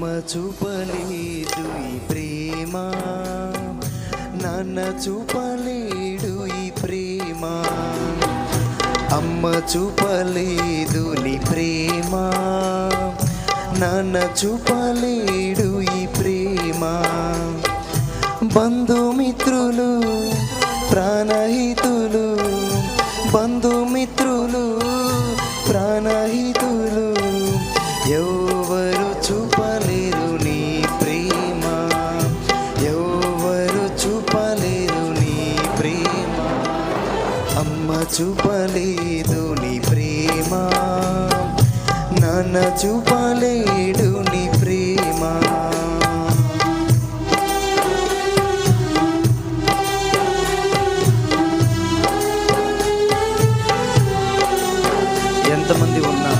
ప్రేమ చూపలేదు ఈ ప్రేమ. నాన్న చూపలేడు ఈ ప్రేమ. అమ్మ చూపలేదు నీ ప్రేమ. నాన్న చూపలేడు ఈ ప్రేమ. బంధుమిత్రులు నాన్న చూపలేడు నీ ప్రేమ. ఎంతమంది ఉన్నా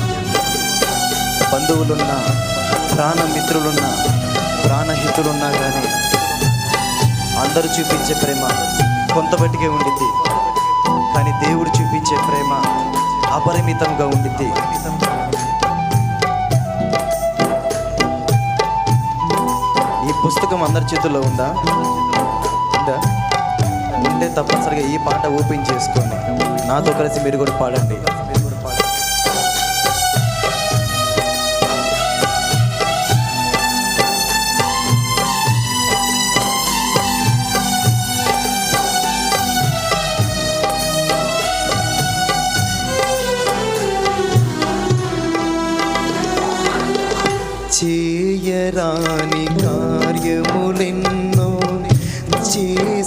బంధువులున్నా ప్రాణమిత్రులున్నా ప్రాణహితులున్నా కానీ అందరూ చూపించే ప్రేమ కొంతబట్టికే ఉండిద్ది. కానీ దేవుడు చూపించే ప్రేమ అపరిమితంగా ఉండిద్ది. పుస్తకం అందరి చేతుల్లో ఉందా? ఉందా? ఉంటే తప్పనిసరిగా ఈ పాట ఓపెన్ చేసుకోండి నాతో కలిసి మీరు కూడా పాడండి.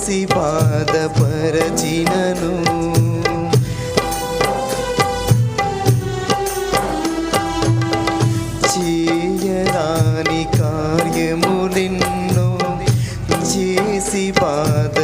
చేసి బాధపరచినను. చేయరాని కార్యములిన్ను చేసి బాధ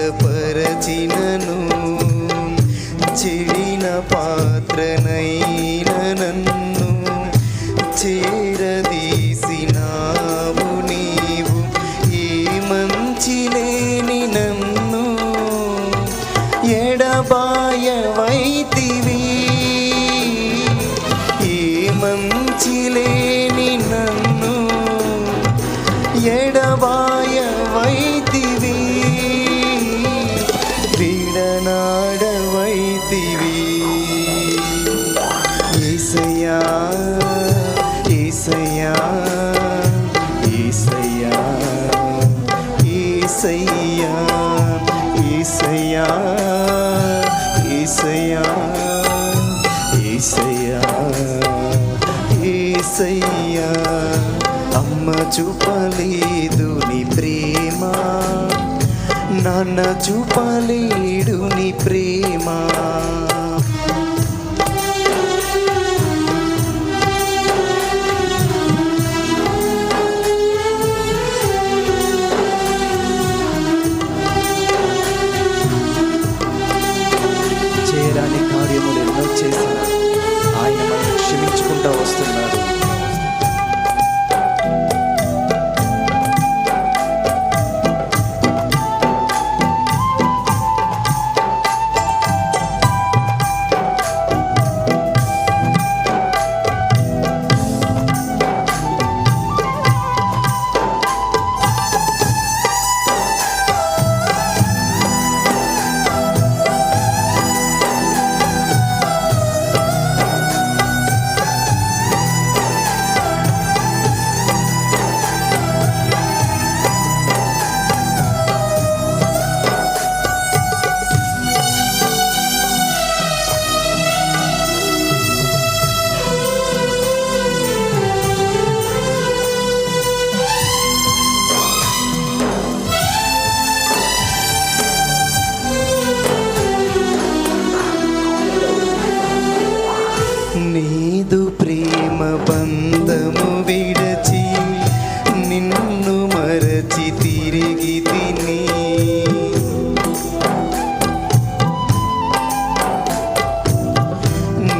ఎడబాయవైతివి. విడనాడవైతివి. ఏసయ్యా ఏసయ్యా ఏసయ్యా ఏసయ్యా ఏసయ్యా ఏసయ్యా ఏసయ్యా ఏసయ్యా. అమ్మ చూపలేదు నీ ప్రేమ. నాన్న చూపలేడు నీ ప్రేమ. తిరిగి తిని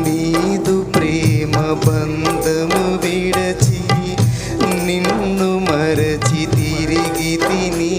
నీదు ప్రేమ బంధము విడచి నిన్ను మరచి తిరిగి తిని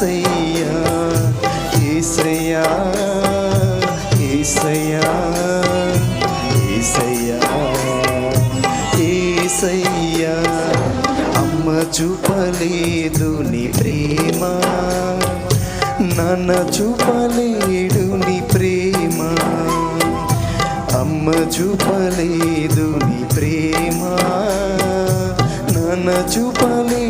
ఈసయ్యా ఈసయ్యా ఈసయ్యా ఈసయ్యా ఈసయ్యా అమ్మ చూపలేదు నీ ప్రేమ నాన్న చూపలేడు నీ ప్రేమ. అమ్మ చూపలేదు నీ ప్రేమ నాన్న చూపలేదు